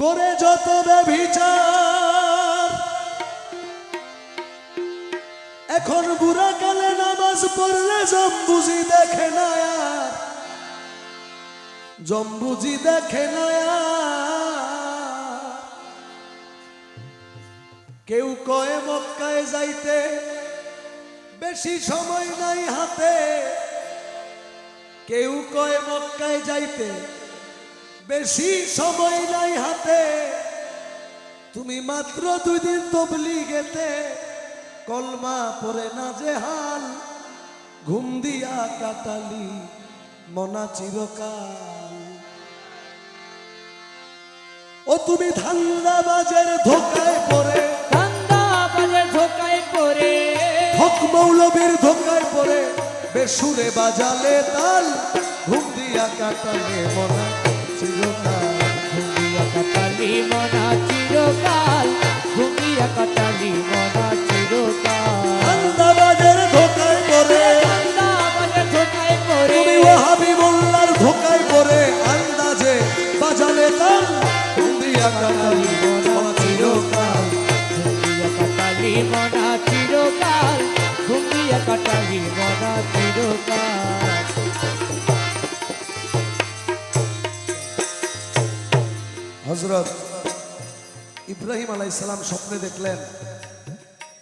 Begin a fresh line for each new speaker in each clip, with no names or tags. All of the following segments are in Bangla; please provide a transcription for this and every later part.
করে যত ব্যভিচার। এখন বুড়া কালে নামাজ পড়লে জম্বুজি দেখে না আর। জম্বুজি দেখে না কেউ কয়ে মক্কায় যাইতে বেশি সময় নাই হাতে। কেউ কয়ে মক্কায় যাইতে বেশি সময় নাই হাতে। তুমি মাত্র দুই দিন তবলি গেতে কলমা পরে না যে হাল ঘুম দিয়া কাটালি মনা চিরকাল। ও তুমি ধান্দাবাজের ধোকায় পড়ে।
ঠান্ডা বাজে ঝোকায় পরে
হক মৌলবীর ধোকায় পড়ে। বেসুরে বাজালে তাল ঘুম দিয়া কাটালে মনা চিরকাল হজরত ইব্রাহিম আলাইসালাম স্বপ্নে দেখলেন,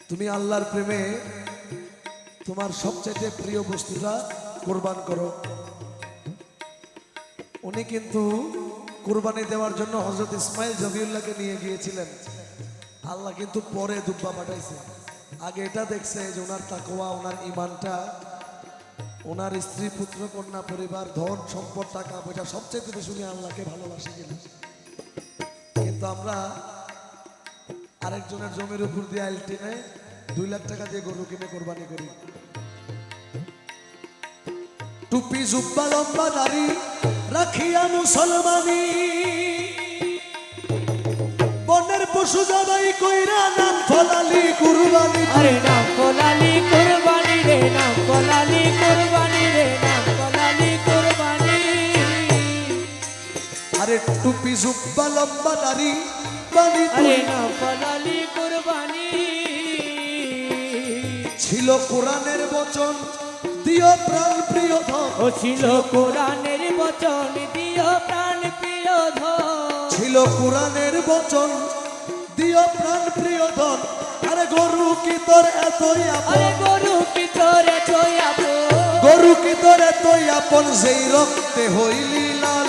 তুমি আল্লাহর প্রেমে তোমার সবচেয়ে প্রিয় বস্তুটা কোরবান করো। উনি কিন্তু কোরবানি দেওয়ার জন্য হজরত ইসমাইল জবিউল্লাহকে নিয়ে গিয়েছিলেন। আল্লাহ কিন্তু পরে দুব্বা পাঠাইছে। আগে এটা দেখছে যে ওনার তাকোয়া ওনার ইমানটা ওনার স্ত্রী, পুত্র, কন্যা, পরিবার, ধন, সম্পদ, টাকা, পয়সা সবচেয়ে বেশি উনি আল্লাহকে ভালোবাসে কিনা। কিন্তু আমরা আরেকজনের জমির উপর দিয়ে আইল টেনে দুই লাখ টাকা দিয়ে গরু কিনে কোরবানি করি। টুপি জুব্বা, লম্বা দাড়ি রাখিয়া মুসলমানি। বনের পশু জবাই কইরা নাম ফলালি কুরবানি।
আরে নাম কোলালি কুরবানি রে নাম কোলালি কুরবানি রে নাম কোলালি কুরবানি।
আরে টুপি জুব্বা লম্বা দাড়ি বানি
আরে নাম কোলালি কুরবানি।
ছিল কোরআনের বচন দিও প্রাণ প্রিয় ধন।
ও ছিল কোরআনের বচন দিও প্রাণ প্রিয় ধন।
ছিল কোরআনের বচন দিও প্রাণ প্রিয় ধন। আরে গরু কি তোর এতই আপন?
আরে গরু কি তোরে চয়াবো
গরু কি তোর এতই আপন? যেই রক্তে হইলি লাল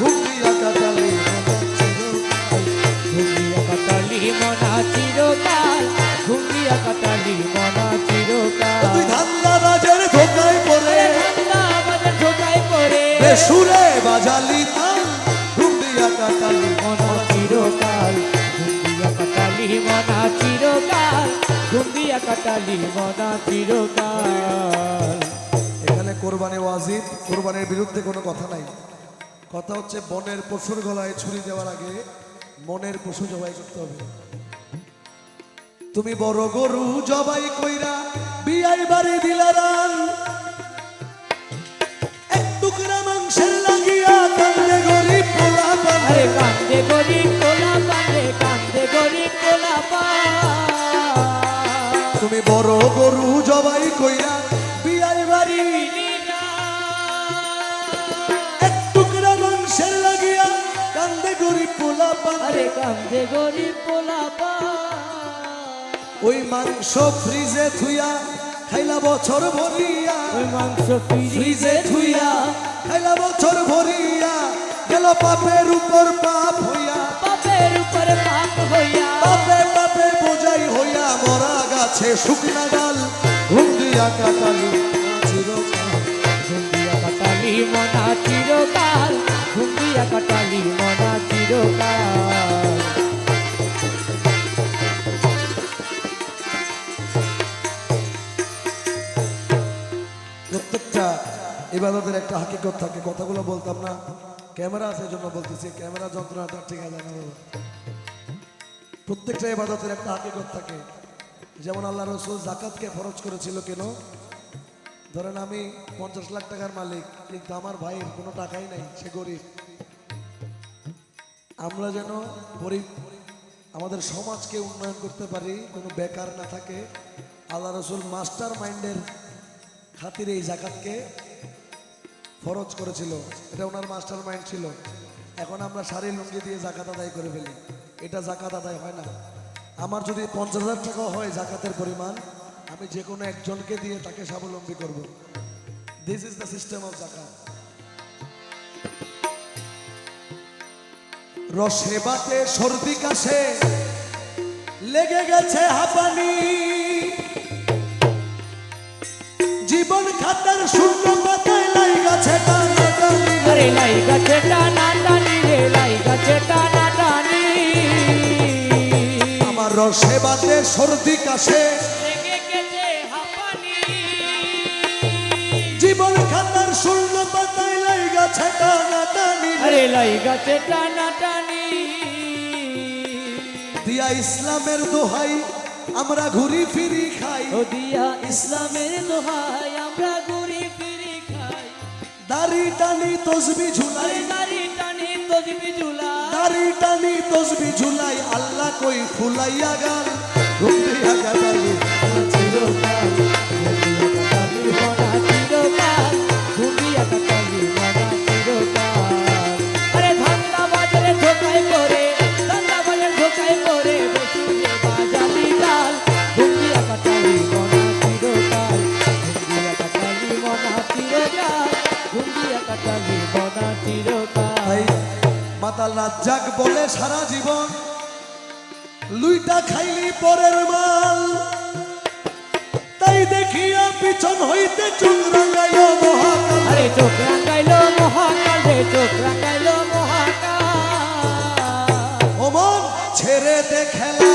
ঘুমিয়া কাটালি
ঘুমিয়া কাটালি মনা চিরকাল। ঘুমিয়া কাটালি মনা চিরকাল।
তুই ধান্দা বাজের বেসুরে বাজালি তাল ঘুমিয়া কাটালি
মনা চিরকাল ঘুমিয়া কাটালি মনা চিরকাল ঘুমিয়া কাটালি মনা চিরকাল।
এখানে কোরবানি ওয়াজিব, কোরবানির বিরুদ্ধে কোনো কথা নাই। কথা হচ্ছে বনের পশুর গলায় ছুরি দেওয়ার আগে মনের পশু জবাই করতে হবে। তুমি বড় গরু জবাই কইরা বিয়াই বাড়ি দিলা কান্দে গরিব
কোলা পারে কান্দে গরিব কোলা
তুমি বড় গরু জবাই কইরা বিয়াই বাড়ি এক টুকরা মাংসের লাগিয়া কান্দে গরিব পোলা
কান্দে গরিব পোলা
ওই মাংস ফ্রিজে থুইয়া খাইলা বছর ভরিয়া।
ওই মাংস
ফ্রিজে থুইয়া খাইলা বছর ভরিয়া। গেল পাপের উপর পাপ হইয়া।
পাপের উপরে পাপ হইয়া।
পাপে পাপে বোঝাই হইয়া মরা গাছে শুকনা ডাল। ঘুম দিয়া কাটালি চিরকাল।
ঘুমিয়া কাটালি মনা চিরকাল। ঘুমিয়া কাটালি মনা চিরকাল।
প্রত্যেকটা ইবাদতের একটা হাকিকত থাকে কথাগুলো বলতাম না। ক্যামেরা আছে জন্য বলতেছি, ক্যামেরা যন্ত্রণাটা ঠিক আছে না প্রত্যেকটা ইবাদতের একটা হাকিকত থাকে। যেমন আল্লাহ রসুল জাকাতকে ফরজ করেছিল কেন? ধরেন আমি পঞ্চাশ লাখ টাকার মালিক, কিন্তু আমার ভাইয়ের কোনো টাকাই নাই, সে গরিব। আমরা যেন গরিব, আমাদের সমাজকে উন্নয়ন করতে পারি, কোনো বেকার না থাকে, আল্লাহ রসুল মাস্টার মাইন্ডের খাতিরে এই জাকাতকে ফরজ করেছিল। এটা ওনার মাস্টার মাইন্ড ছিল। এখন আমরা শাড়ি লুঙ্গি দিয়ে জাকাত আদায় করে ফেলি। এটা জাকাত আদায় হয় না। আমার যদি পঞ্চাশ হাজার টাকা হয় জাকাতের পরিমাণ, আমি যে কোনো একজনকে দিয়ে তাকে স্বাবলম্বী করব। This is the system of জাকাত রসে বাতে সর্দি কাশে, লেগে গেছে হাঁপানি। জীবন খাতার শূন্য টানাটানি।
লাই গাছে টানা টানি রে লাই গাছে টানা টানি
আমার রসে বাতে সর্দি কাশে জীবন খাতার শূন্য পাতায় লাই গেছে টানাটানি।
আরে লাই গাছে টানা টানি
দিয়া ইসলামের দোহাই আমরা ঘুরি ফিরি খাই
ও দিয়া ইসলামের দোহাই আমরা
দাড়ি টানি তসবি ঝুলাই।
দাড়ি টানি তসবি ঝুলাই।
দাড়ি টানি তসবি ঝুলাই আল্লাহ কই ফুলাইয়া গান ঘুম দিয়া রাজ্জাক বলে সারা জীবন। লুইটা খাইলি পরের মাল। তাই দেখিয়া পিছন হইতে চুল রাঙাইল মহাকাল।
আরে চোখ রাঙাইলো মহাকাল রে চোখ রাঙাইলো মহাকাল।
ওমন ছেড়ে দে খেলা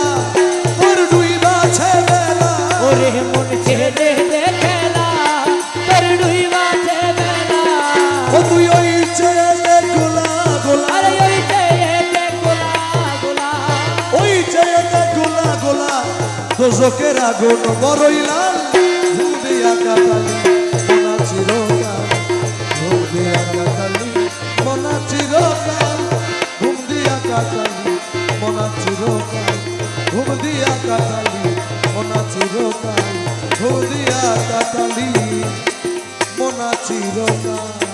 তোর ডুইবাছে বেলা।
ওরে মন ছেড়ে দে খেলা।
দোজকের আগুন বড়ই লাল ঘুম দিয়া কাটালি মনা চিরকাল ঘুম দিয়া কাটালি মনা চিরকাল ঘুম দিয়া কাটালি মনা চিরকাল ঘুম দিয়া কাটালি মনা চিরকাল ঘুম দিয়া মনা চিরকাল।